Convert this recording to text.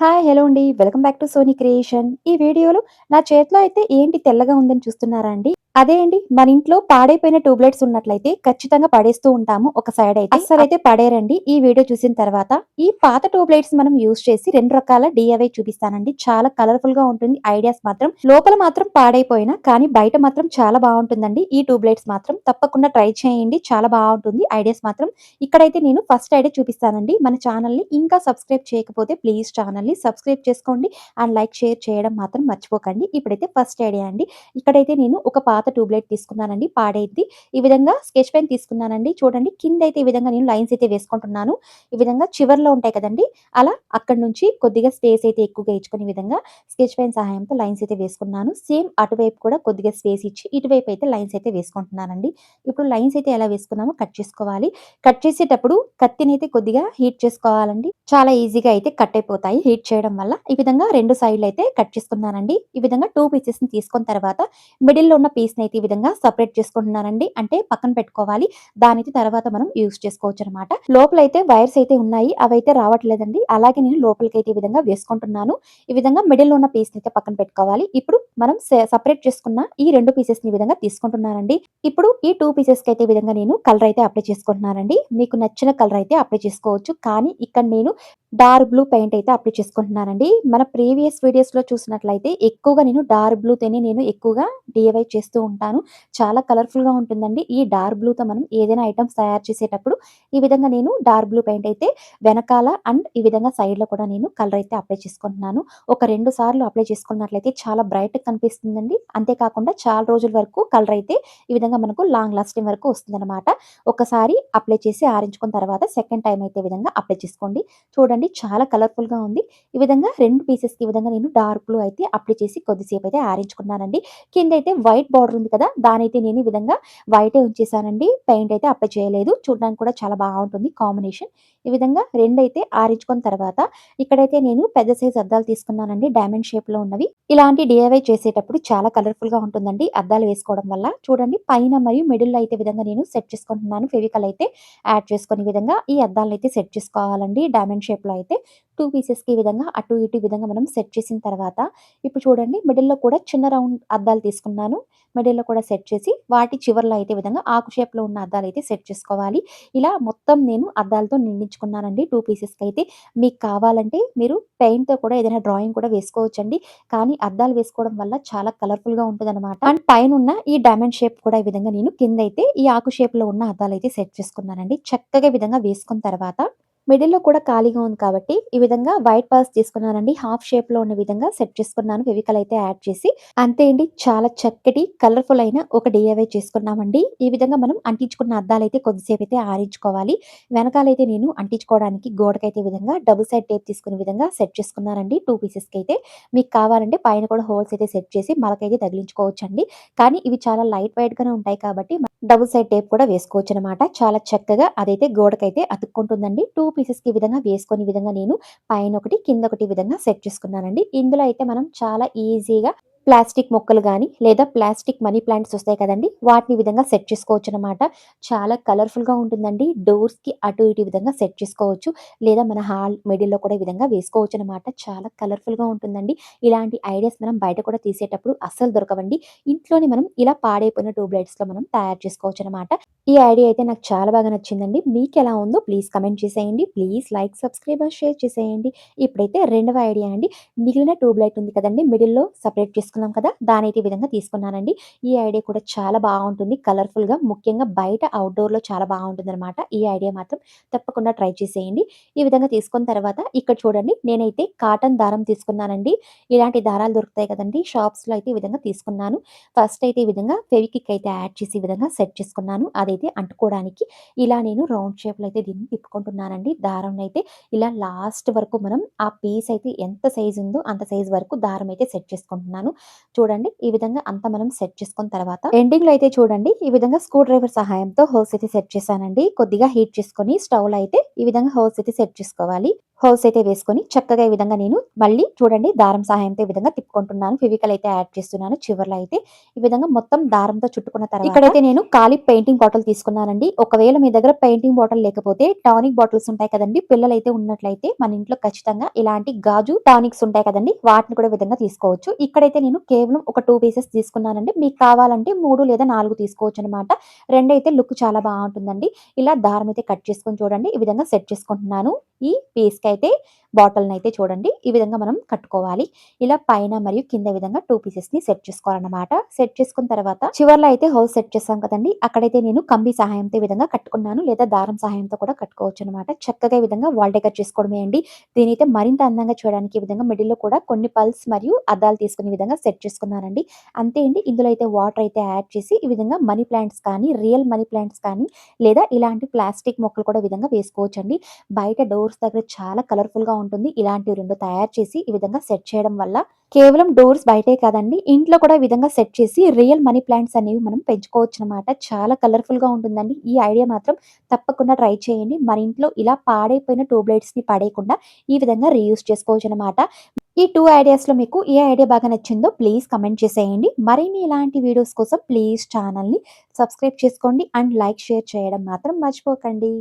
Hi hello అండి. Welcome back to Sony creation. ఈ వీడియోలో నా చేతిలో అయితే ఏంటి తెల్లగా ఉందని చూస్తున్నారా అండి? అదే అండి మన ఇంట్లో పాడైపోయిన ట్యూబ్లైట్స్ ఉన్నట్లయితే ఖచ్చితంగా పడేస్తూ ఉంటాము ఒక సైడ్ అయితే. అసలు అయితే పడేరండి. ఈ వీడియో చూసిన తర్వాత ఈ పాత ట్యూబ్లైట్స్ మనం యూజ్ చేసి రెండు రకాల డిఐవై చూపిస్తానండి. చాలా కలర్ఫుల్గా ఉంటుంది. ఐడియాస్ మాత్రం లోపల మాత్రం పాడైపోయినా కానీ బయట మాత్రం చాలా బాగుంటుందండి. ఈ ట్యూబ్లైట్స్ మాత్రం తప్పకుండా ట్రై చేయండి. చాలా బాగుంటుంది. ఐడియాస్ మాత్రం ఇక్కడైతే నేను ఫస్ట్ ఐడియా చూపిస్తానండి. మన ఛానల్ని ఇంకా సబ్స్క్రైబ్ చేయకపోతే ప్లీజ్ ఛానల్ని సబ్స్క్రైబ్ చేసుకోండి. అండ్ లైక్ షేర్ చేయడం మాత్రం మర్చిపోకండి. ఇప్పుడైతే ఫస్ట్ ఐడియా అండి. ఇక్కడైతే నేను ఒక పాత ట్యూబ్లైట్ తీసుకున్నానండి పాడైద్ది. ఈ విధంగా స్కెచ్ పెన్ తీసుకున్నానండి. చూడండి కింద అయితే ఈ విధంగా నేను లైన్స్ అయితే వేసుకుంటున్నాను. ఈ విధంగా చివరిలో ఉంటాయి కదండి అలా అక్కడ నుంచి కొద్దిగా స్పేస్ అయితే ఎక్కువగా ఇచ్చుకునే విధంగా స్కెచ్ పెన్ సహాయంతో లైన్స్ అయితే వేసుకున్నాను. సేమ్ అటువైపు కూడా కొద్దిగా స్పేస్ ఇచ్చి ఇటువైపు అయితే లైన్స్ అయితే వేసుకుంటున్నానండి. ఇప్పుడు లైన్స్ అయితే ఎలా వేసుకున్నామో కట్ చేసుకోవాలి. కట్ చేసేటప్పుడు కత్తిని అయితే కొద్దిగా హీట్ చేసుకోవాలండి. చాలా ఈజీగా అయితే కట్ అయిపోతాయి హీట్ చేయడం వల్ల. ఈ విధంగా రెండు సైడ్లు అయితే కట్ చేసుకున్నానండి. ఈ విధంగా టూ పీసెస్ని తీసుకున్న తర్వాత మిడిల్లో ఉన్న పీస్ ని అయితే ఈ విధంగా సపరేట్ చేసుకుంటున్నానండి. అంటే పక్కన పెట్టుకోవాలి. దానికి తర్వాత మనం యూస్ చేసుకోవచ్చు అనమాట లోపల అయితే వైర్స్ అయితే ఉన్నాయి. అవి అయితే రావట్లేదండి. అలాగే నేను లోపలికి అయితే ఈ విధంగా వేసుకుంటున్నాను. ఈ విధంగా మిడిల్లో ఉన్న పీస్ని అయితే పక్కన పెట్టుకోవాలి. ఇప్పుడు మనం సపరేట్ చేసుకున్న ఈ రెండు పీసెస్ని ఈ విధంగా తీసుకుంటున్నానండి. ఇప్పుడు ఈ టూ పీసెస్కి అయితే ఈ విధంగా నేను కలర్ అయితే అప్లై చేసుకుంటున్నానండి. మీకు నచ్చిన కలర్ అయితే అప్లై చేసుకోవచ్చు. కానీ ఇక్కడ నేను డార్క్ బ్లూ పెయింట్ అయితే అప్లై చేసుకుంటున్నానండి. మన ప్రీవియస్ వీడియోస్లో చూసినట్లయితే ఎక్కువగా నేను డార్క్ బ్లూతోనే నేను ఎక్కువగా డిఐవై చేస్తూ ఉంటాను. చాలా కలర్ఫుల్గా ఉంటుందండి. ఈ డార్క్ బ్లూతో మనం ఏదైనా ఐటమ్స్ తయారు చేసేటప్పుడు ఈ విధంగా నేను డార్క్ బ్లూ పెయింట్ అయితే వెనకాల అండ్ ఈ విధంగా సైడ్లో కూడా నేను కలర్ అయితే అప్లై చేసుకుంటున్నాను. ఒక రెండు సార్లు అప్లై చేసుకున్నట్లయితే చాలా బ్రైట్ కనిపిస్తుందండి. అంతేకాకుండా చాలా రోజుల వరకు కలర్ అయితే ఈ విధంగా మనకు లాంగ్ లాస్టింగ్ వరకు వస్తుందన్నమాట. ఒకసారి అప్లై చేసి ఆరించుకున్న తర్వాత సెకండ్ టైం అయితే విధంగా అప్లై చేసుకోండి. చూడండి చాలా కలర్ఫుల్గా ఉంది. ఈ విధంగా రెండు పీసెస్కి ఈ విధంగా నేను డార్క్ బ్లూ అయితే అప్లై చేసి కొద్దిసేపు అయితే ఆరించుకున్నానండి కింద అయితే వైట్ బార్డర్ ఉంది కదా దానైతే నేను ఈ విధంగా వైటే ఉంచేసానండి. పెయింట్ అయితే అప్లై చేయలేదు. చూడడానికి కూడా చాలా బాగుంటుంది కాంబినేషన్ ఈ విధంగా రెండు అయితే ఆరించుకున్న తర్వాత ఇక్కడైతే నేను పెద్ద సైజ్ అద్దాలు తీసుకున్నానండి. డైమండ్ షేప్లో ఉన్నవి. ఇలాంటి డిఐవై చేసేటప్పుడు చాలా కలర్ఫుల్గా ఉంటుందండి అద్దాలు వేసుకోవడం వల్ల. చూడండి పైన మరియు మిడిల్లో అయితే విధంగా నేను సెట్ చేసుకుంటున్నాను. ఫెవికల్ అయితే యాడ్ చేసుకునే విధంగా ఈ అద్దాలను అయితే సెట్ చేసుకోవాలండి. డైమండ్ షేప్లో అయితే టూ పీసెస్కి ఈ విధంగా అటు ఇటు విధంగా మనం సెట్ చేసిన తర్వాత ఇప్పుడు చూడండి మిడిల్లో కూడా చిన్న రౌండ్ అద్దాలు తీసుకున్నాను. మిడిల్లో కూడా సెట్ చేసి వాటి చివరిలో అయితే విధంగా ఆకు షేప్లో ఉన్న అద్దాలు అయితే సెట్ చేసుకోవాలి. ఇలా మొత్తం నేను అద్దాలతో నిండించుకున్నానండి టూ పీసెస్కి అయితే. మీకు కావాలంటే మీరు పెయింట్తో కూడా ఏదైనా డ్రాయింగ్ కూడా వేసుకోవచ్చండి. కానీ అద్దాలు వేసుకోవడం వల్ల చాలా కలర్ఫుల్గా ఉంటుంది అనమాట అండ్ పైన ఉన్న ఈ డైమండ్ షేప్ కూడా ఈ విధంగా నేను కింద అయితే ఈ ఆకు షేప్లో ఉన్న అద్దాలు అయితే సెట్ చేసుకున్నానండి. చక్కగా విధంగా వేసుకున్న తర్వాత మిడిల్లో కూడా ఖాళీగా ఉంది కాబట్టి ఈ విధంగా వైట్ పర్స్ తీసుకున్నానండి. హాఫ్ షేప్లో ఉన్న విధంగా సెట్ చేసుకున్నాను. వివికల్ అయితే యాడ్ చేసి. అంతే అండి. చాలా చక్కటి కలర్ఫుల్ అయిన ఒక డిఐవై చేసుకున్నామండి. ఈ విధంగా మనం అంటించుకున్న అద్దాలు అయితే కొద్దిసేపు అయితే ఆరించుకోవాలి. వెనకాలైతే నేను అంటించుకోవడానికి గోడకైతే విధంగా డబుల్ సైడ్ టేప్ తీసుకునే విధంగా సెట్ చేసుకున్నానండి. టూ పీసెస్కి అయితే మీకు కావాలంటే పైన కూడా హోల్స్ అయితే సెట్ చేసి మలకైతే తగిలించుకోవచ్చండి. కానీ ఇవి చాలా లైట్ వైట్ గానే ఉంటాయి కాబట్టి డబుల్ సైడ్ టేప్ కూడా వేసుకోవచ్చు అనమాట చాలా చక్కగా అదైతే గోడకైతే అతుక్కుంటుందండి. టూ పీసెస్కి విధంగా వేసుకునే విధంగా నేను పైన ఒకటి కింద ఒకటి విధంగా సెట్ చేసుకున్నానండి. ఇందులో అయితే మనం చాలా ఈజీగా ప్లాస్టిక్ మొక్కలు కానీ లేదా ప్లాస్టిక్ మనీ ప్లాంట్స్ వస్తాయి కదండి వాటిని విధంగా సెట్ చేసుకోవచ్చు అనమాట చాలా కలర్ఫుల్గా ఉంటుందండి. డోర్స్కి అటు ఇటు విధంగా సెట్ చేసుకోవచ్చు. లేదా మన హాల్ మిడిల్లో కూడా ఈ విధంగా వేసుకోవచ్చు అనమాట చాలా కలర్ఫుల్గా ఉంటుందండి. ఇలాంటి ఐడియాస్ మనం బయట కూడా తీసేటప్పుడు అస్సలు దొరకవండి. ఇంట్లోనే మనం ఇలా పాడైపోయిన ట్యూబ్ లైట్స్లో మనం తయారు చేసుకోవచ్చు అనమాట ఈ ఐడియా అయితే నాకు చాలా బాగా నచ్చిందండి. మీకు ఎలా ఉందో ప్లీజ్ కమెంట్ చేసేయండి. ప్లీజ్ లైక్ సబ్స్క్రైబ్ షేర్ చేసేయండి. ఇప్పుడైతే రెండవ ఐడియా అండి. మిగిలిన ట్యూబ్ లైట్ ఉంది కదండి మిడిల్లో సపరేట్ తీసుకున్నాం కదా! దాని అయితే ఈ విధంగా తీసుకున్నానండి. ఈ ఐడియా కూడా చాలా బాగుంటుంది. కలర్ఫుల్గా ముఖ్యంగా బయట అవుట్డోర్లో చాలా బాగుంటుంది అనమాట ఈ ఐడియా మాత్రం తప్పకుండా ట్రై చేసేయండి. ఈ విధంగా తీసుకున్న తర్వాత ఇక్కడ చూడండి నేనైతే కాటన్ దారం తీసుకున్నానండి. ఇలాంటి దారాలు దొరుకుతాయి కదండి! షాప్స్లో అయితే ఈ విధంగా తీసుకున్నాను. ఫస్ట్ అయితే ఈ విధంగా ఫెవికిక్ అయితే యాడ్ చేసి విధంగా సెట్ చేసుకున్నాను. అదైతే అంటుకోవడానికి ఇలా నేను రౌండ్ షేప్లో అయితే దీన్ని తిప్పుకుంటున్నానండి. దారం అయితే ఇలా లాస్ట్ వరకు మనం ఆ పీస్ అయితే ఎంత సైజు ఉందో అంత సైజు వరకు దారం అయితే సెట్ చేసుకుంటున్నాను. చూడండి ఈ విధంగా అంతా మనం సెట్ చేసుకున్న తర్వాత ఎండింగ్లో అయితే చూడండి ఈ విధంగా స్క్రూ డ్రైవర్ సహాయంతో హోల్స్ అయితే సెట్ చేశానండి. కొద్దిగా హీట్ చేసుకొని స్టవ్లో అయితే ఈ విధంగా హోల్స్ అయితే సెట్ చేసుకోవాలి. హోల్స్ అయితే వేసుకొని చక్కగా ఈ విధంగా నేను మళ్ళీ చూడండి దారం సహాయంతో ఈ విధంగా తిప్పుకుంటున్నాను. ఫివికల్ అయితే యాడ్ చేస్తున్నాను. చివర్లో అయితే ఈ విధంగా మొత్తం దారంతో చుట్టుకున్న తర్వాత ఇక్కడైతే నేను ఖాళీ పెయింటింగ్ బాటిల్ తీసుకున్నానండి. ఒకవేళ మీ దగ్గర పెయింటింగ్ బాటిల్ లేకపోతే టానిక్ బాటిల్స్ ఉంటాయి కదండి. పిల్లలు అయితే ఉన్నట్లయితే మన ఇంట్లో ఖచ్చితంగా ఇలాంటి గాజు టానిక్స్ ఉంటాయి కదండి. వాటిని కూడా విధంగా తీసుకోవచ్చు. ఇక్కడైతే నేను కేవలం ఒక టూ పీసెస్ తీసుకున్నానండి. మీకు కావాలంటే మూడు లేదా నాలుగు తీసుకోవచ్చు అనమాట రెండైతే లుక్ చాలా బాగుంటుందండి. ఇలా దారం అయితే కట్ చేసుకొని చూడండి. ఈ విధంగా సెట్ చేసుకుంటున్నాను. ఈ పీస్కి అయితే బాటిల్ని అయితే చూడండి. ఈ విధంగా మనం కట్టుకోవాలి. ఇలా పైన మరియు కింద విధంగా టూ పీసెస్ని సెట్ చేసుకోవాలన్నమాట. సెట్ చేసుకున్న తర్వాత చివర్లో అయితే హౌస్ సెట్ చేస్తాం కదండి. అక్కడైతే నేను కంబి సహాయంతో విధంగా కట్టుకున్నాను. లేదా దారం సహాయంతో కూడా కట్టుకోవచ్చు అనమాట చక్కగా విధంగా వాల్ డెకర్ చేసుకోవడమే అండి. దీని అయితే మరింత అందంగా చూడడానికి ఈ విధంగా మిడిల్లో కూడా కొన్ని పల్స్ మరియు అద్దాలు తీసుకునే విధంగా సెట్ చేసుకున్నానండి. అంతే అండి. ఇందులో అయితే వాటర్ అయితే యాడ్ చేసి ఈ విధంగా మనీ ప్లాంట్స్ కానీ రియల్ మనీ ప్లాంట్స్ కానీ లేదా ఇలాంటి ప్లాస్టిక్ మొక్కలు కూడా విధంగా వేసుకోవచ్చు అండి బయట డోర్స్ దగ్గర చాలా కలర్ఫుల్గా ఉంటుంది. ఇలాంటివి రెండు తయారు చేసి ఈ విధంగా సెట్ చేయడం వల్ల కేవలం డోర్స్ బయటే కాదండి ఇంట్లో కూడా ఈ విధంగా సెట్ చేసి రియల్ మనీ ప్లాంట్స్ అనేవి మనం పెంచుకోవచ్చు అనమాట చాలా కలర్ఫుల్గా ఉంటుందండి. ఈ ఐడియా మాత్రం తప్పకుండా ట్రై చేయండి. మన ఇంట్లో ఇలా పాడైపోయిన ట్యూబ్ లైట్స్ని పడేయకుండా ఈ విధంగా రీయూస్ చేసుకోవచ్చు అనమాట ఈ టూ ఐడియాస్లో మీకు ఏ ఐడియా బాగా నచ్చిందో ప్లీజ్ కమెంట్ చేసేయండి. మరిన్ని ఇలాంటి వీడియోస్ కోసం ప్లీజ్ ఛానల్ని సబ్స్క్రైబ్ చేసుకోండి. అండ్ లైక్ షేర్ చేయడం మాత్రం మర్చిపోకండి.